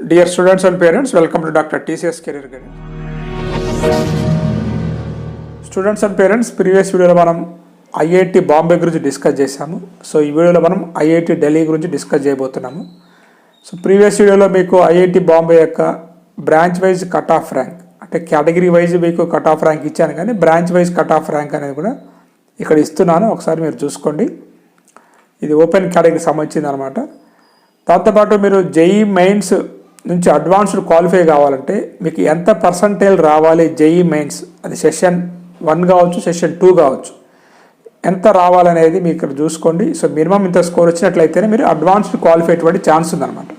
Dear students and parents, welcome to Dr. TCS Career Guidance. Students and parents previous వీడియోలో మనం IIT Bombay గురించి discuss చేశాము so ఈ వీడియోలో మనం ఐఐటి ఢిల్లీ గురించి డిస్కస్ చేయబోతున్నాము సో ప్రీవియస్ వీడియోలో మీకు ఐఐటి బాంబే యొక్క branch wise cut off rank అంటే కేటగిరీ వైజ్ మీకు కట్ ఆఫ్ ర్యాంక్ ఇచ్చాను కానీ branch wise cut off rank అనేది కూడా ఇక్కడ ఇస్తున్నాను ఒకసారి మీరు చూసుకోండి ఇది ఓపెన్ కేటగిరీకి సంబంధించింది అనమాట దాంతోపాటు మీరు జేఈ మెయిన్స్ నుంచి అడ్వాన్స్డ్ క్వాలిఫై కావాలంటే మీకు ఎంత పర్సంటేజ్ రావాలి జేఈ మెయిన్స్? అది సెషన్ వన్ కావచ్చు సెషన్ టూ కావచ్చు. ఎంత రావాలనేది మీరు ఇక్కడ చూసుకోండి. సో మినిమం ఇంత స్కోర్ వచ్చినట్లయితేనే మీరు అడ్వాన్స్డ్ క్వాలిఫై అయ్యేటువంటి ఛాన్స్ ఉందన్నమాట.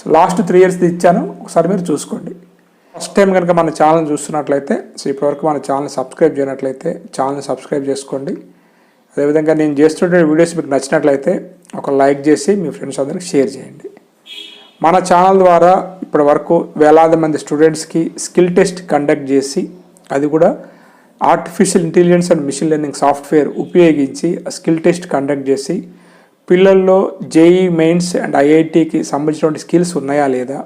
సో లాస్ట్ త్రీ ఇయర్స్ది ఇచ్చాను. ఒకసారి మీరు చూసుకోండి. ఫస్ట్ టైం కనుక మన ఛానల్ చూస్తున్నట్లయితే సో ఇప్పటివరకు మన ఛానల్ సబ్స్క్రైబ్ చేయనట్లయితే ఛానల్ సబ్స్క్రైబ్ చేసుకోండి. అదేవిధంగా నేను చేస్తున్న వీడియోస్ మీకు నచ్చినట్లయితే ఒక లైక్ చేసి మీ ఫ్రెండ్స్ అందరికి షేర్ చేయండి. మన ఛానల్ ద్వారా ఇప్పటి వరకు వేలాది మంది స్టూడెంట్స్కి స్కిల్ టెస్ట్ కండక్ట్ చేసి అది కూడా artificial intelligence and machine learning software ఉపయోగించి స్కిల్ టెస్ట్ కండక్ట్ చేసి పిల్లల్లో జేఈ మెయిన్స్ అండ్ ఐఐటికి సంబంధించినటువంటి స్కిల్స్ ఉన్నాయా లేదా?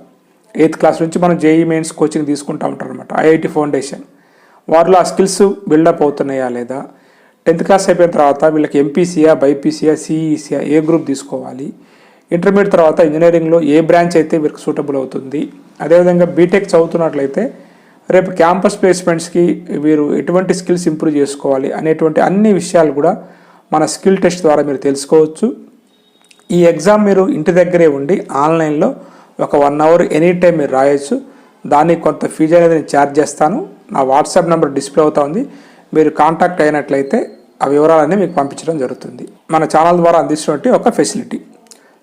ఎయిత్ క్లాస్ నుంచి మనం జేఈ మెయిన్స్ కోచింగ్ తీసుకుంటూ ఉంటాం అనమాట ఐఐటి ఫౌండేషన్ వారిలో ఆ స్కిల్స్ బిల్డప్ అవుతున్నాయా లేదా? టెన్త్ క్లాస్ అయిపోయిన తర్వాత వీళ్ళకి ఎంపీసీయా బైపీసీయా సిఈసీయా ఏ గ్రూప్ తీసుకోవాలి? ఇంటర్మీడియట్ తర్వాత ఇంజనీరింగ్లో ఏ బ్రాంచ్ అయితే వీరికి సూటబుల్ అవుతుంది. అదేవిధంగా బీటెక్ చదువుతున్నట్లయితే రేపు క్యాంపస్ ప్లేస్మెంట్స్కి వీరు ఎటువంటి స్కిల్స్ ఇంప్రూవ్ చేసుకోవాలి అనేటువంటి అన్ని విషయాలు కూడా మన స్కిల్ టెస్ట్ ద్వారా మీరు తెలుసుకోవచ్చు. ఈ ఎగ్జామ్ మీరు ఇంటి దగ్గరే ఉండి ఆన్లైన్లో ఒక వన్ అవర్ ఎనీ టైం మీరు రాయొచ్చు. దానికి కొంత ఫీజు అనేది నేను ఛార్జ్ చేస్తాను. నా వాట్సాప్ నెంబర్ డిస్ప్లే అవుతా ఉంది. మీరు కాంటాక్ట్ అయినట్లయితే ఆ వివరాలన్నీ మీకు పంపించడం జరుగుతుంది. మన ఛానల్ ద్వారా అందిస్తున్నట్టు ఒక ఫెసిలిటీ.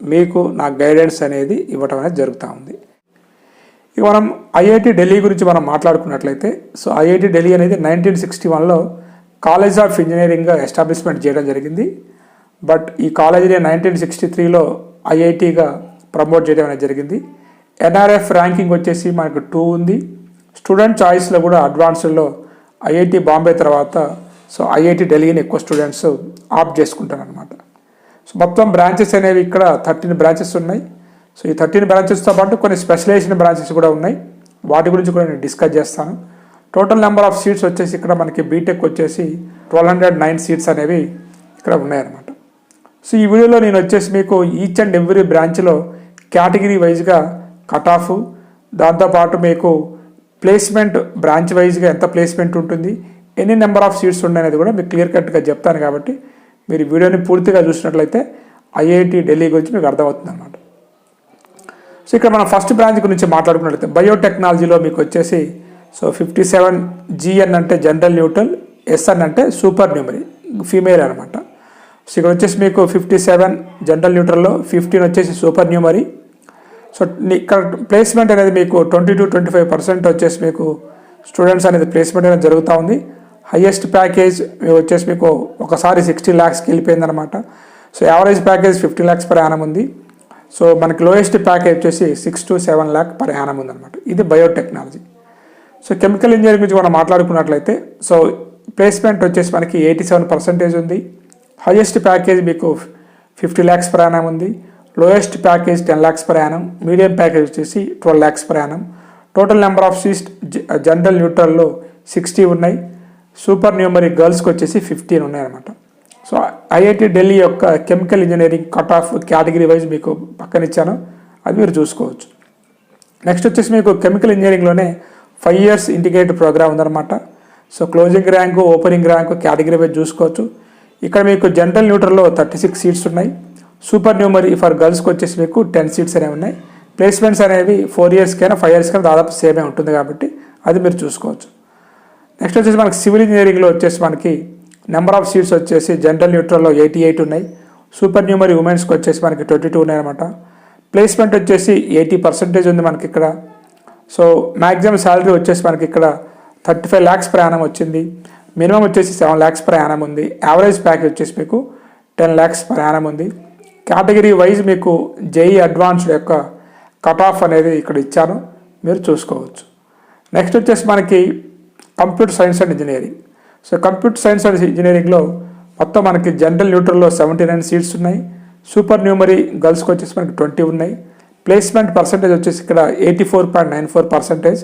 మీకు నా గైడెన్స్ అనేది ఇవ్వటం అనేది జరుగుతూ ఉంది. ఇక మనం ఐఐటి ఢిల్లీ గురించి మనం మాట్లాడుకున్నట్లయితే సో ఐఐటి ఢిల్లీ అనేది నైన్టీన్ సిక్స్టీ వన్లో కాలేజ్ ఆఫ్ ఇంజనీరింగ్గా ఎస్టాబ్లిష్మెంట్ చేయడం జరిగింది. బట్ ఈ కాలేజీని నైన్టీన్ సిక్స్టీ త్రీలో ఐఐటిగా ప్రమోట్ చేయడం అనేది జరిగింది. ఎన్ఆర్ఎఫ్ ర్యాంకింగ్ వచ్చేసి మనకు టూ ఉంది. స్టూడెంట్ చాయిస్లో కూడా అడ్వాన్స్లో ఐఐటి బాంబే తర్వాత సో ఐఐటి ఢిల్లీని ఎక్కువ స్టూడెంట్స్ ఆప్ చేసుకుంటారు అనమాట సో మొత్తం బ్రాంచెస్ అనేవి ఇక్కడ థర్టీన్ బ్రాంచెస్ ఉన్నాయి. సో ఈ థర్టీన్ బ్రాంచెస్తో పాటు కొన్ని స్పెషలైజేషన్ బ్రాంచెస్ కూడా ఉన్నాయి. వాటి గురించి కూడా నేను డిస్కస్ చేస్తాను. టోటల్ నెంబర్ ఆఫ్ సీట్స్ వచ్చేసి ఇక్కడ మనకి బీటెక్ వచ్చేసి ట్వెల్వ్ హండ్రెడ్ నైన్ సీట్స్ అనేవి ఇక్కడ ఉన్నాయన్నమాట. సో ఈ వీడియోలో నేను వచ్చేసి మీకు ఈచ్ అండ్ ఎవ్రీ బ్రాంచ్లో కేటగిరీ వైజ్గా కట్ ఆఫ్ దాంతోపాటు మీకు ప్లేస్మెంట్ బ్రాంచ్ వైజ్గా ఎంత ప్లేస్మెంట్ ఉంటుంది ఎన్ని నెంబర్ ఆఫ్ సీట్స్ ఉన్నాయనేది కూడా మీకు క్లియర్ కట్గా చెప్తాను కాబట్టి మీరు వీడియోని పూర్తిగా చూసినట్లయితే ఐఐటి ఢిల్లీ గురించి మీకు అర్థమవుతుంది అనమాట సో ఇక్కడ మనం ఫస్ట్ బ్రాంచ్ గురించి మాట్లాడుకున్నట్లయితే బయోటెక్నాలజీలో మీకు వచ్చేసి సో ఫిఫ్టీ సెవెన్ జిఎన్ అంటే జనరల్ న్యూట్రల్ ఎస్ఎన్ అంటే సూపర్ న్యూమరీ ఫీమేల్ అనమాట సో ఇక్కడ వచ్చేసి మీకు ఫిఫ్టీ సెవెన్ జనరల్ న్యూట్రల్లో ఫిఫ్టీన్ వచ్చేసి సూపర్ న్యూమరీ. సో ఇక్కడ ప్లేస్మెంట్ అనేది మీకు twenty to twenty five percent వచ్చేసి మీకు స్టూడెంట్స్ అనేది ప్లేస్మెంట్ అనేది జరుగుతూ ఉంది. హయ్యెస్ట్ ప్యాకేజ్ వచ్చేసి మీకు ఒకసారి సిక్స్టీ ల్యాక్స్కి వెళ్ళిపోయింది అనమాట so average package fifty lakhs per annum ఉంది. సో మనకి లోయెస్ట్ ప్యాకేజ్ వచ్చేసి six to seven lakh per annum ఉందన్నమాట. ఇది బయోటెక్నాలజీ సో కెమికల్ ఇంజనీరింగ్ గురించి మనం మాట్లాడుకున్నట్లయితే సో ప్లేస్మెంట్ వచ్చేసి మనకి ఎయిటీ సెవెన్ పర్సెంటేజ్ ఉంది. హైయెస్ట్ ప్యాకేజ్ మీకు ఫిఫ్టీ ల్యాక్స్ పర్ యానం ఉంది. Lowest package ten lakhs per annum medium package వచ్చేసి twelve lakhs per annum total number of seats general న్యూట్రల్లో sixty ఉన్నాయి. Supernumerary గర్ల్స్కి వచ్చేసి ఫిఫ్టీన్ ఉన్నాయన్నమాట. సో ఐఐటి ఢిల్లీ యొక్క chemical engineering cut off category wise మీకు పక్కన ఇచ్చాను అది మీరు చూసుకోవచ్చు. నెక్స్ట్ వచ్చేసి మీకు కెమికల్ ఇంజనీరింగ్లోనే ఫైవ్ ఇయర్స్ ఇంటిగ్రేటెడ్ ప్రోగ్రామ్ ఉందన్నమాట. So closing rank opening rank category wise చూసుకోవచ్చు. ఇక్కడ మీకు జనరల్ న్యూట్రల్లో థర్టీ సిక్స్ సీట్స్ ఉన్నాయి. సూపర్ న్యూమరీ ఫర్ గర్ల్స్కి వచ్చేసి మీకు టెన్ సీట్స్ అనేవి ఉన్నాయి. ప్లేస్మెంట్స్ అనేవి ఫోర్ ఇయర్స్కైనా ఫైవ్ ఇయర్స్కైనా దాదాపు సేమే ఉంటుంది కాబట్టి అది మీరు చూసుకోవచ్చు. నెక్స్ట్ వచ్చేసి మనకి సివిల్ ఇంజనీరింగ్లో వచ్చేసి మనకి నెంబర్ ఆఫ్ సీట్స్ వచ్చేసి జనరల్ న్యూట్రల్లో ఎయిటీ ఎయిట్ ఉన్నాయి. సూపర్ న్యూమరీ ఉమెన్స్కి వచ్చేసి మనకి ట్వంటీ టూ ఉన్నాయన్నమాట. ప్లేస్మెంట్ వచ్చేసి ఎయిటీ పర్సెంటేజ్ ఉంది మనకి ఇక్కడ. సో మ్యాక్సిమం శాలరీ వచ్చేసి మనకి ఇక్కడ థర్టీ ఫైవ్ ల్యాక్స్ ప్రయాణం వచ్చింది. మినిమం వచ్చేసి సెవెన్ ల్యాక్స్ ప్రయాణం ఉంది. యావరేజ్ ప్యాకేజ్ వచ్చేసి మీకు టెన్ ల్యాక్స్ ప్రయాణం ఉంది. కేటగిరీ వైజ్ మీకు జేఈ అడ్వాన్స్డ్ యొక్క కట్ ఆఫ్ అనేది ఇక్కడ ఇచ్చాను. మీరు చూసుకోవచ్చు. నెక్స్ట్ వచ్చేసి మనకి computer science and engineering. So computer science and ఇంజనీరింగ్లో మొత్తం మనకి జనరల్ న్యూట్రల్లో సెవెంటీ నైన్ సీట్స్ ఉన్నాయి. సూపర్ న్యూమరీ గర్ల్స్కి వచ్చేసి మనకి ట్వంటీ ఉన్నాయి. ప్లేస్మెంట్ పర్సంటేజ్ వచ్చేసి ఇక్కడ eighty four point nine four percentage.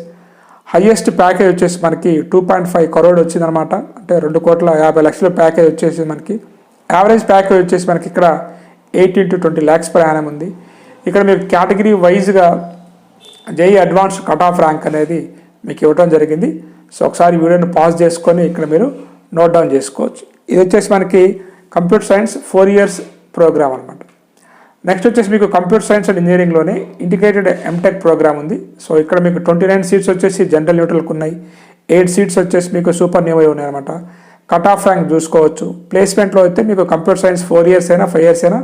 Highest package వచ్చేసి మనకి టూ పాయింట్ ఫైవ్ కరోడ్ వచ్చిందనమాట అంటే రెండు కోట్ల యాభై లక్షల ప్యాకేజ్ వచ్చేసి మనకి యావరేజ్ ప్యాకేజ్ వచ్చేసి మనకి ఇక్కడ eighteen to twenty lakhs per annum ఉంది. ఇక్కడ మీరు కేటగిరీ వైజ్గా JEE advance cut off rank అనేది మీకు ఇవ్వడం జరిగింది. సో ఒకసారి వీడియోని పాజ్ చేసుకొని ఇక్కడ మీరు నోట్ డౌన్ చేసుకోవచ్చు. ఇది వచ్చేసి మనకి computer science four years programme అనమాట నెక్స్ట్ వచ్చేసి మీకు కంప్యూటర్ సైన్స్ అండ్ ఇంజనీరింగ్లోనే ఇంటిగ్రేటెడ్ ఎంటెక్ ప్రోగ్రామ్ ఉంది. సో ఇక్కడ మీకు ట్వంటీ నైన్ సీట్స్ వచ్చేసి జనరల్ న్యూట్రల్కి ఉన్నాయి. ఎయిట్ సీట్స్ వచ్చేసి మీకు సూపర్ న్యూవై ఉన్నాయి అనమాట కట్ ఆఫ్ ర్యాంక్ చూసుకోవచ్చు. ప్లేస్మెంట్లో అయితే మీకు కంప్యూటర్ సైన్స్ ఫోర్ ఇయర్స్ అయినా ఫైవ్ ఇయర్స్ అయినా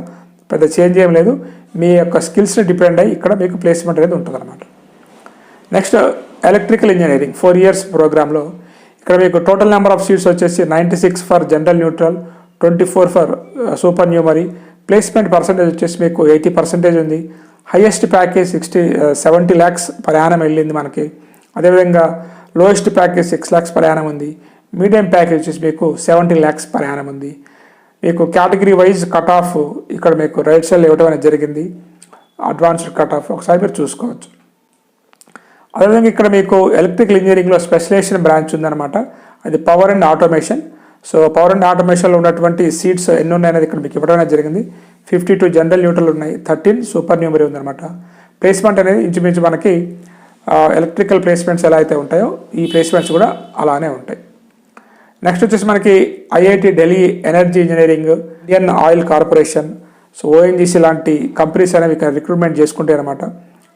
పెద్ద చేంజ్ ఏం లేదు. మీ యొక్క స్కిల్స్ని డిపెండ్ అయ్యి ఇక్కడ మీకు ప్లేస్మెంట్ అనేది ఉంటుంది అనమాట next electrical engineering four years ప్రోగ్రాంలో ఇక్కడ మీకు టోటల్ నెంబర్ ఆఫ్ సీట్స్ వచ్చేసి ninety six for general neutral twenty four for supernumerary. Placement percentage వచ్చేసి మీకు ఎయిటీ పర్సెంటేజ్ ఉంది. Highest package sixty seventy lakhs per annum వెళ్ళింది మనకి. అదేవిధంగా lowest package six lakhs per annum ఉంది. మీడియం ప్యాకేజ్ వచ్చేసి మీకు సెవెంటీ ల్యాక్స్ ప్రయాణం ఉంది. మీకు కేటగిరీ వైజ్ కట్ ఆఫ్ ఇక్కడ మీకు రైట్ సైడ్ ఇవ్వడం అనేది జరిగింది. అడ్వాన్స్డ్ కట్ ఆఫ్ ఒకసారి మీరు చూసుకోవచ్చు. అదేవిధంగా ఇక్కడ మీకు ఎలక్ట్రికల్ ఇంజనీరింగ్లో స్పెషలైజేషన్ బ్రాంచ్ ఉందన్నమాట. అది power and automation so power and ఆటోమేషన్లో ఉన్నటువంటి సీట్స్ ఎన్ని ఉన్నాయనేది ఇక్కడ మీకు ఇవ్వడం జరిగింది. ఫిఫ్టీ టూ జనరల్ న్యూట్రల్ ఉన్నాయి థర్టీన్ సూపర్ న్యూమరీ ఉందన్నమాట. ప్లేస్మెంట్ అనేది ఇంచుమించు మనకి ఎలక్ట్రికల్ ప్లేస్మెంట్స్ ఎలా అయితే ఉంటాయో ఈ ప్లేస్మెంట్స్ కూడా అలానే ఉంటాయి. నెక్స్ట్ వచ్చేసి మనకి IIT Delhi energy engineering Indian oil corporation. So ONGC లాంటి కంపెనీస్ అనేవి ఇక్కడ రిక్రూట్మెంట్ చేసుకుంటాయి అనమాట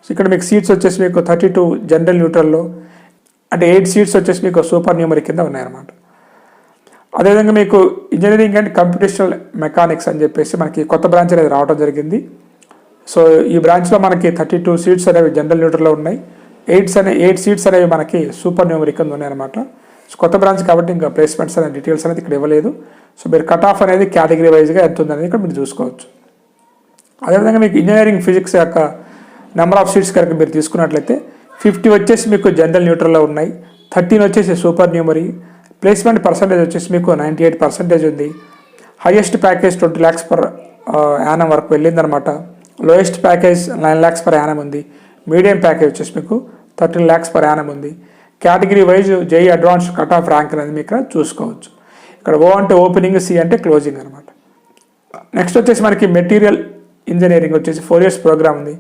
సో ఇక్కడ మీకు సీట్స్ వచ్చేసి మీకు థర్టీ టూ జనరల్ న్యూట్రల్లో అంటే ఎయిట్ సీట్స్ వచ్చేసి మీకు సూపర్ న్యూమరీ కింద ఉన్నాయన్నమాట. అదేవిధంగా మీకు ఇంజనీరింగ్ అండ్ కంప్యూటేషనల్ మెకానిక్స్ అని చెప్పేసి మనకి కొత్త బ్రాంచ్ అనేది రావడం జరిగింది. సో ఈ బ్రాంచ్లో మనకి థర్టీ టూ సీట్స్ అనేవి జనరల్ న్యూట్రల్లో ఉన్నాయి. ఎయిట్స్ అనే ఎయిట్ సీట్స్ అనేవి మనకి సూపర్ న్యూమరీ కింద ఉన్నాయన్నమాట. సో కొత్త బ్రాంచ్ కాబట్టి ఇంకా ప్లేస్మెంట్స్ అనే డీటెయిల్స్ అనేది ఇక్కడ ఇవ్వలేదు. సో మీరు కట్ ఆఫ్ అనేది కేటగిరీ వైజ్గా ఎంత ఉందనేది ఇక్కడ మీరు చూసుకోవచ్చు. అదేవిధంగా మీకు ఇంజనీరింగ్ ఫిజిక్స్ యొక్క నెంబర్ ఆఫ్ సీట్స్ కనుక మీరు తీసుకున్నట్లయితే ఫిఫ్టీ వచ్చేసి మీకు జనరల్ న్యూట్రల్లో ఉన్నాయి. థర్టీన్ వచ్చేసి సూపర్ న్యూమరీ ప్లేస్మెంట్ పర్సంటేజ్ వచ్చేసి మీకు నైంటీ ఎయిట్ పర్సెంటేజ్ ఉంది highest package twenty lakhs per annum వరకు వెళ్ళిందనమాట lowest package nine lakhs per annum ఉంది. మీడియం ప్యాకేజ్ వచ్చేసి మీకు థర్టీన్ ల్యాక్స్ పర్ యానం ఉంది. Category wise JEE advance cut off rank అనేది మీకు ఇక్కడ చూసుకోవచ్చు. ఇక్కడ ఓ అంటే ఓపెనింగ్ సి అంటే క్లోజింగ్ అనమాట నెక్స్ట్ వచ్చేసి మనకి మెటీరియల్ ఇంజనీరింగ్ వచ్చేసి ఫోర్ ఇయర్స్ ప్రోగ్రామ్ ఉంది.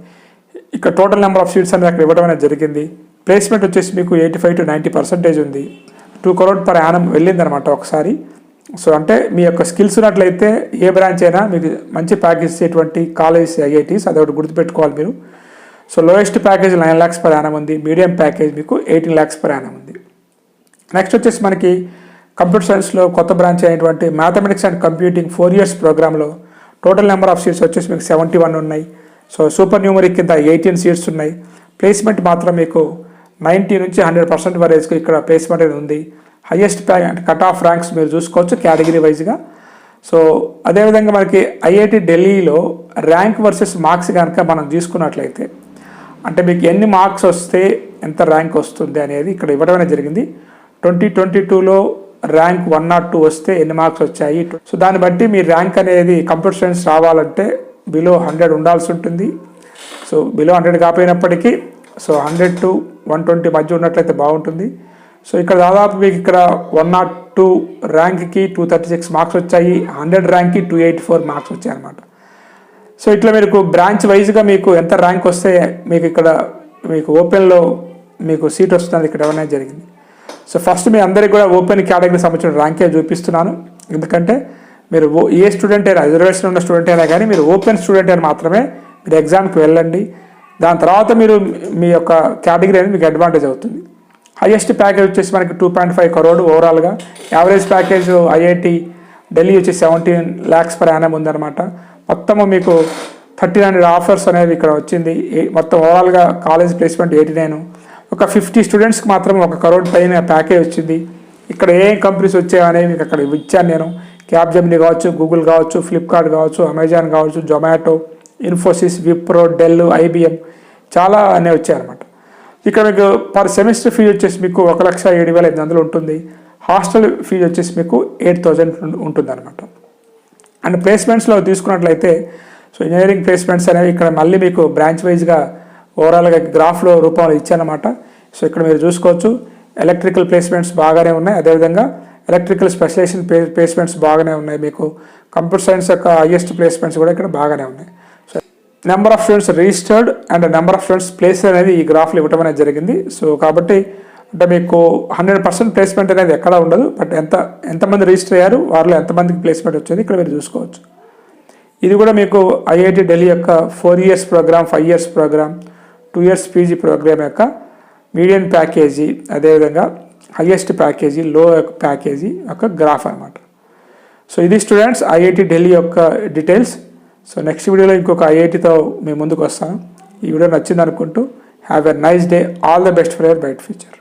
ఇక్కడ టోటల్ నెంబర్ ఆఫ్ సీట్స్ అనేది అక్కడ ఇవ్వడం అనేది జరిగింది. ప్లేస్మెంట్ వచ్చేసి మీకు eighty five to ninety percentage ఉంది. టూ కరోడ్ పర్ యానం వెళ్ళిందనమాట ఒకసారి. సో అంటే మీ యొక్క స్కిల్స్ ఉన్నట్లయితే ఏ బ్రాంచ్ అయినా మీకు మంచి ప్యాకేజ్ ఇచ్చేటువంటి కాలేజ్ ఐఐటీస్ అది ఒకటి గుర్తుపెట్టుకోవాలి మీరు. So lowest package nine lakhs per annum ఉంది. మీడియం ప్యాకేజ్ మీకు ఎయిటీన్ ల్యాక్స్ పర్ యానం ఉంది. నెక్స్ట్ వచ్చేసి మనకి కంప్యూటర్ సైన్స్లో కొత్త బ్రాంచ్ అయినటువంటి mathematics and computing four years ప్రోగ్రాంలో టోటల్ నెంబర్ ఆఫ్ సీట్స్ వచ్చేసి మీకు సెవెంటీ వన్ ఉన్నాయి. సో సూపర్ న్యూమరిక్ కింద ఎయిటీన్ సీట్స్ ఉన్నాయి. ప్లేస్మెంట్ మాత్రం మీకు నైంటీ నుంచి హండ్రెడ్ పర్సెంట్ వరేజ్కి ఇక్కడ ప్లేస్మెంట్ అనేది ఉంది. హయ్యెస్ట్ కట్ ఆఫ్ ర్యాంక్స్ మీరు చూసుకోవచ్చు కేటగిరీ వైజ్గా సో అదేవిధంగా మనకి ఐఐటి ఢిల్లీలో ర్యాంక్ వర్సెస్ మార్క్స్ కనుక మనం తీసుకున్నట్లయితే అంటే మీకు ఎన్ని మార్క్స్ వస్తే ఎంత ర్యాంక్ వస్తుంది అనేది ఇక్కడ ఇవ్వడమే జరిగింది. ట్వంటీ ట్వంటీ టూలో ర్యాంక్ వన్ నాట్ టూ వస్తే ఎన్ని మార్క్స్ వచ్చాయి? సో దాన్ని బట్టి మీ ర్యాంక్ అనేది కంప్యూటర్ సైన్స్ రావాలంటే బిలో హండ్రెడ్ ఉండాల్సి ఉంటుంది. So below hundred కాపోయినప్పటికీ so hundred to one twenty మధ్య ఉన్నట్లయితే బాగుంటుంది. సో ఇక్కడ దాదాపు మీకు ఇక్కడ వన్ నాట్ టూ ర్యాంక్కి టూ థర్టీ సిక్స్ మార్క్స్ వచ్చాయి. హండ్రెడ్ ర్యాంక్కి టూ ఎయిటీ ఫోర్ మార్క్స్ వచ్చాయి అనమాట సో ఇట్లా మీకు బ్రాంచ్ వైజ్గా మీకు ఎంత ర్యాంక్ వస్తే మీకు ఇక్కడ మీకు ఓపెన్లో మీకు సీట్ వస్తుంది ఇక్కడ ఇవ్వడం జరిగింది. సో ఫస్ట్ మీ అందరికీ కూడా ఓపెన్ కేటగిరీ సంబంధించిన ర్యాంకే చూపిస్తున్నాను. ఎందుకంటే మీరు ఓ- ఏ స్టూడెంట్ అయినా రిజర్వేషన్ ఉన్న స్టూడెంట్ అయినా కానీ మీరు ఓపెన్ స్టూడెంట్ అయినా మాత్రమే మీరు ఎగ్జామ్కి వెళ్ళండి. దాని తర్వాత మీరు మీ యొక్క కేటగిరీ అనేది మీకు అడ్వాంటేజ్ అవుతుంది. హైయెస్ట్ ప్యాకేజ్ వచ్చేసి మనకి టూ పాయింట్ ఫైవ్ కరోడ్ ఓవరాల్గా యావరేజ్ ప్యాకేజ్ ఐఐటి ఢిల్లీ వచ్చి సెవెంటీన్ ల్యాక్స్ పర్ యానం ఉందన్నమాట. మొత్తము మీకు థర్టీ నైన్ ఆఫర్స్ అనేవి ఇక్కడ వచ్చింది. మొత్తం ఓవరాల్గా కాలేజ్ ప్లేస్మెంట్ ఎయిటీ నైన్ ఒక ఫిఫ్టీ స్టూడెంట్స్కి మాత్రం ఒక కరోడ్ పైన ప్యాకేజ్ వచ్చింది. ఇక్కడ ఏ కంపెనీస్ వచ్చాయనేవి మీకు అక్కడ ఇచ్చాను నేను. క్యాబ్ జమ్ని కావచ్చు గూగుల్ కావచ్చు ఫ్లిప్కార్ట్ కావచ్చు అమెజాన్ కావచ్చు జొమాటో ఇన్ఫోసిస్ విప్రో డెల్ ఐబిఎం చాలా అనేవి వచ్చాయన్నమాట. ఇక్కడ మీకు పర్ సెమిస్టర్ ఫీజు వచ్చేసి మీకు ఒక లక్ష ఏడు వేల ఐదు వందలు ఉంటుంది. హాస్టల్ ఫీజు వచ్చేసి మీకు ఎయిట్ థౌజండ్ ఉంటుంది అనమాట అండ్ ప్లేస్మెంట్స్లో తీసుకున్నట్లయితే సో ఇంజనీరింగ్ ప్లేస్మెంట్స్ అనేవి ఇక్కడ మళ్ళీ మీకు బ్రాంచ్ వైజ్గా ఓవరాల్గా గ్రాఫ్లో రూపంలో ఇచ్చానమాట సో ఇక్కడ మీరు చూసుకోవచ్చు ఎలక్ట్రికల్ ప్లేస్మెంట్స్ బాగానే ఉన్నాయి. అదేవిధంగా ఎలక్ట్రికల్ స్పెషలైజేషన్ ప్లే ప్లేస్మెంట్స్ బాగానే ఉన్నాయి మీకు. కంప్యూటర్ సైన్స్ యొక్క హైయెస్ట్ ప్లేస్మెంట్స్ కూడా ఇక్కడ బాగానే ఉన్నాయి. So number of students registered and number of students place అనేది ఈ గ్రాఫ్లో ఇవ్వడం అనేది జరిగింది. సో కాబట్టి అంటే మీకు హండ్రెడ్ పర్సెంట్ ప్లేస్మెంట్ అనేది ఎక్కడా ఉండదు. బట్ ఎంత ఎంతమంది రిజిస్టర్ అయ్యారు వారిలో ఎంతమందికి ప్లేస్మెంట్ వచ్చింది ఇక్కడ మీరు చూసుకోవచ్చు. ఇది కూడా మీకు ఐఐటి ఢిల్లీ యొక్క four years programme five years programme two years PG programme యొక్క మీడియం ప్యాకేజీ అదేవిధంగా హైయెస్ట్ ప్యాకేజీ లో ప్యాకేజీ యొక్క గ్రాఫ్ అనమాట సో ఇది స్టూడెంట్స్ ఐఐటి ఢిల్లీ యొక్క డీటెయిల్స్ సో నెక్స్ట్ వీడియోలో ఇంకొక ఐఐటితో మేము ముందుకు వస్తాను ఈ వీడియో నచ్చింది అనుకుంటూ have a nice day all the best for your bright future